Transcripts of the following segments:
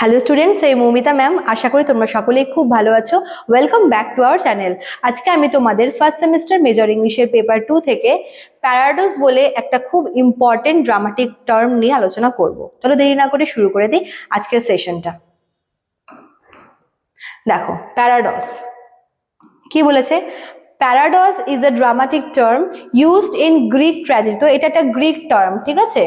Hello students এই Moumita ma'am আশা করি তোমরা সকলেই খুব ভালো আছো। Welcome back to our channel আজকে আমি তোমাদের ফার্স্ট সেমিস্টার মেজর ইংলিশের পেপার টু থেকে প্যারাডোস বলে একটা খুব ইম্পর্টেন্ট ড্রামাটিক টার্ম নিয়ে আলোচনা করব। চলো দেরি না করে শুরু করে দিই আজকের সেশনটা দেখো প্যারাডস কি বলেছে? Parodos is a dramatic term used in Greek tragedy তো এটা একটা গ্রিক টার্ম ঠিক আছে?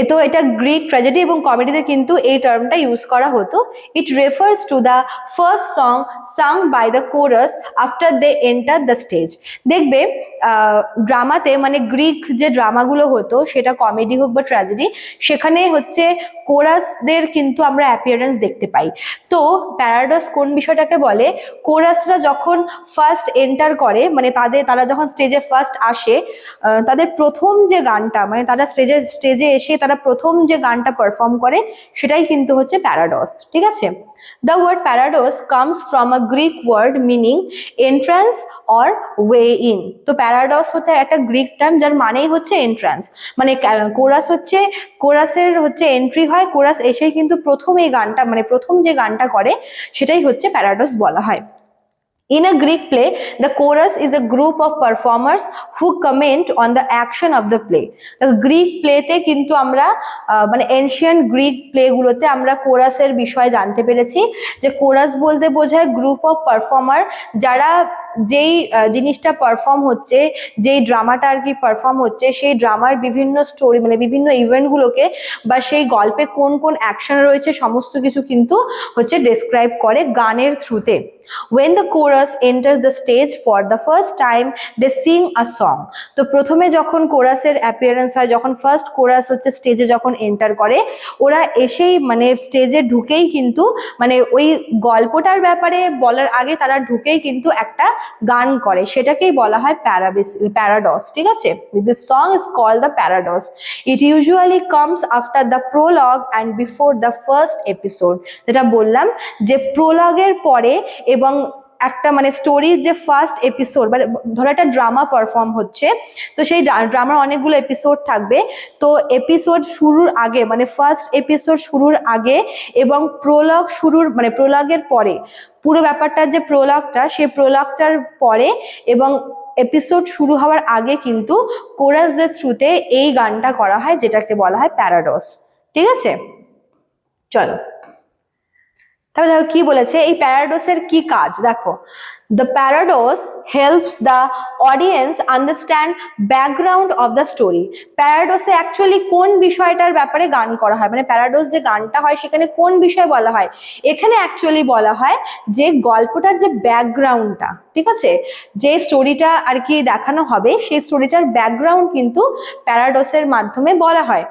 এ তো এটা গ্রিক ট্র্যাজেডি এবং কমেডিতে কিন্তু এই টার্মটা ইউজ করা হতো। It refers to the first song sung by the chorus after they enter the stage দেখবে ড্রামাতে মানে গ্রিক যে ড্রামাগুলো হতো, সেটা কমেডি হোক বা ট্র্যাজেডি সেখানে হচ্ছে কোরাসদের কিন্তু আমরা অ্যাপিয়ারেন্স দেখতে পাই। তো প্যারাডস কোন বিষয়টাকে বলে? কোরাসরা যখন ফার্স্ট এন্টার করে মানে তাদের, তারা যখন স্টেজে ফার্স্ট আসে তাদের প্রথম যে গানটা মানে তারা স্টেজে স্টেজে এসে তারা প্রথম যে গানটা পারফর্ম করে, সেটাই কিন্তু হচ্ছে প্যারাডস ঠিক আছে? The word parodos comes from a Greek word meaning entrance or way in তো প্যারাডস হচ্ছে একটা গ্রিক টার্ম যার মানেই হচ্ছে এন্ট্রান্স মানে কোরাস হচ্ছে কোরাসের হচ্ছে এন্ট্রি হয় কোরাস এসেই কিন্তু প্রথম এই গানটা মানে প্রথম যে গানটা করে, সেটাই হচ্ছে প্যারাডস বলা হয়। In a Greek play, the chorus is a group of performers who comment on the action of the play. The Greek playতে কিন্তু আমরা মানে এনশিয়ান গ্রিক প্লেগুলোতে আমরা কোরাসের বিষয়ে জানতে পেরেছি যে কোরাস বলতে বোঝায় গ্রুপ অফ পারফর্মার যারা যেই জিনিসটা পারফর্ম হচ্ছে, যেই ড্রামাটা আর কি পারফর্ম হচ্ছে, সেই ড্রামার বিভিন্ন স্টোরি মানে বিভিন্ন ইভেন্টগুলোকে বা সেই গল্পে কোন কোন অ্যাকশন রয়েছে, সমস্ত কিছু কিন্তু হচ্ছে ডেসক্রাইব করে গানের থ্রুতে when the chorus enters the stage for the first time, they sing a song. তো প্রথমে যখন কোরাসের অ্যাপিয়ারেন্স হয়, যখন ফার্স্ট কোরাস হচ্ছে স্টেজে যখন এন্টার করে, ওরা এসেই মানে স্টেজে ঢুকেই কিন্তু মানে ওই গল্পটার ব্যাপারে বলার আগে তারা ঢুকেই কিন্তু একটা গান করে, সেটাকেই বলা হয় প্যারাবিস প্যারাডস ঠিক আছে? This song is call the parodos it usually comes after the prologue and before the first episode যেটা বললাম যে প্রোলগের পরে এবং একটা মানে স্টোরির যে ফার্স্ট এপিসোড মানে ধরো একটা ড্রামা পারফর্ম হচ্ছে, তো সেই ড্রামার অনেকগুলো এপিসোড থাকবে। তো এপিসোড শুরুর আগে মানে ফার্স্ট এপিসোড শুরুর আগে এবং প্রোলগ শুরুর মানে প্রোলগের পরে, পুরো ব্যাপারটার যে প্রোলগটা সেই প্রোলগটার পরে এবং এপিসোড শুরু হওয়ার আগে কিন্তু কোরাসদের থ্রুতে এই গানটা করা হয়, যেটাকে বলা হয় প্যারাডস ঠিক আছে? চলো। তারপরে দেখো কি বলেছে? এই প্যারাডোসের কি কাজ? দেখো the parodos helps the audience understand background of the story প্যারাডোসে actually কোন বিষয়টার ব্যাপারে গান করা হয়? মানে প্যারাডোস যে গানটা হয়, সেখানে কোন বিষয় বলা হয়? এখানে অ্যাকচুয়ালি বলা হয় যে গল্পটার যে ব্যাকগ্রাউন্ডটা ঠিক আছে? যে স্টোরিটা আর কি দেখানো হবে, সেই স্টোরিটার ব্যাকগ্রাউন্ড কিন্তু প্যারাডোসের মাধ্যমে বলা হয়।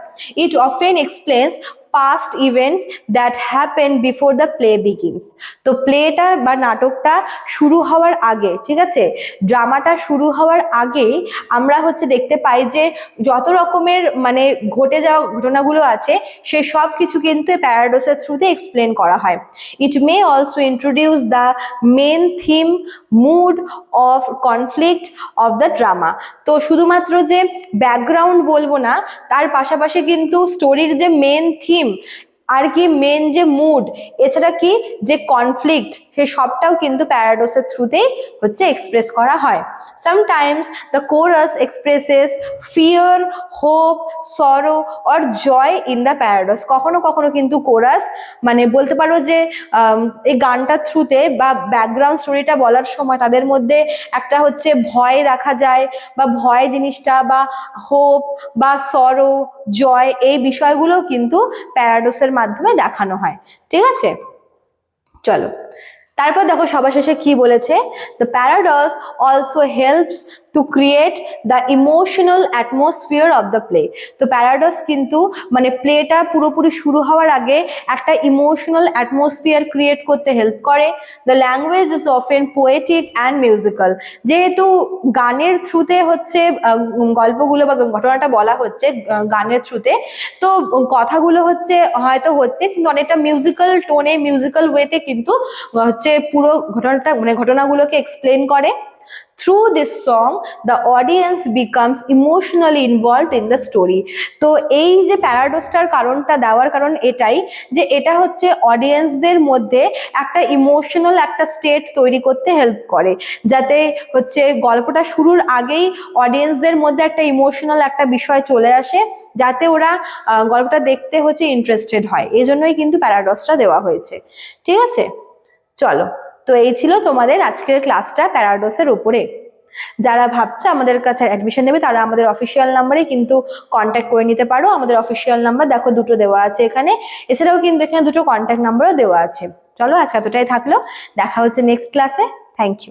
It often explains past events that happen before the play begins তো প্লেটা বা নাটকটা শুরু হওয়ার আগে, ঠিক আছে? ড্রামাটা শুরু হওয়ার আগেই আমরা হচ্ছে দেখতে পাই যে যত রকমের মানে ঘটে যাওয়া ঘটনাগুলো আছে সেই সব কিছু কিন্তু প্যারাডোসের থ্রুতে এক্সপ্লেন করা হয়। It may also introduce the main theme mood of conflict of the drama তো শুধুমাত্র যে ব্যাকগ্রাউন্ড বলব না, তার পাশাপাশি কিন্তু স্টোরির যে মেন থিম আর কি মেন যে মুড এছাড়া কি যে কনফ্লিক্ট সে সবটাও কিন্তু প্যারাডোসের থ্রুতেই হচ্ছে এক্সপ্রেস করা হয়। Sometimes the chorus expresses fear hope sorrow or joy in the parodos কখনো কখনো কিন্তু কোরাস মানে বলতে পারো যে এই গানটার থ্রুতে বা ব্যাকগ্রাউন্ড স্টোরিটা বলার সময় তাদের মধ্যে একটা হচ্ছে ভয় দেখা যায় বা ভয় জিনিসটা বা হোপ বা সরো জয় এই বিষয়গুলো কিন্তু প্যারাডোসের মাধ্যমে দেখানো হয়। ঠিক আছে? চলো। তারপর দেখো সবার শেষে কি বলেছে? The parodos also helps to create the emotional atmosphere of the play তো প্যারাডস কিন্তু মানে প্লেটা পুরোপুরি শুরু হওয়ার আগে একটা ইমোশনাল অ্যাটমসফিয়ার ক্রিয়েট করতে হেল্প করে। The language is often poetic and musical যেহেতু গানের থ্রুতে হচ্ছে গল্পগুলো বা ঘটনাটা বলা হচ্ছে গানের থ্রুতে তো কথাগুলো হচ্ছে, হয়তো হচ্ছে, কিন্তু অনেকটা মিউজিক্যাল টোনে মিউজিক্যাল ওয়েতে কিন্তু হচ্ছে পুরো ঘটনাটা মানে ঘটনাগুলোকে এক্সপ্লেন করে। Through this song the audience becomes emotionally involve in the story তো এই যে প্যারাডোসটার কারণটা দেওয়ার কারণ এটাই যে এটা হচ্ছে অডিয়েন্সদের মধ্যে একটা ইমোশনাল একটা স্টেট তৈরি করতে হেল্প করে। যাতে হচ্ছে গল্পটা শুরুর আগেই অডিয়েন্সদের মধ্যে একটা ইমোশনাল একটা বিষয় চলে আসে, যাতে ওরা গল্পটা দেখতে হচ্ছে ইন্টারেস্টেড হয়। এই জন্যই কিন্তু প্যারাডসটা দেওয়া হয়েছে। ঠিক আছে? চলো, তো এই ছিল তোমাদের আজকের ক্লাসটা প্যারাডোসের উপরে। যারা ভাবছ আমাদের কাছে অ্যাডমিশন নেবে, তারা আমাদের অফিসিয়াল নাম্বারে কিন্তু কন্ট্যাক্ট করে নিতে পারো। আমাদের অফিসিয়াল নাম্বার দেখো দুটো দেওয়া আছে এখানে। এছাড়াও কিন্তু এখানে দুটো কন্ট্যাক্ট নাম্বারও দেওয়া আছে। চলো, আজকে এতটাই থাকল। দেখা হচ্ছে নেক্সট ক্লাসে থ্যাংক ইউ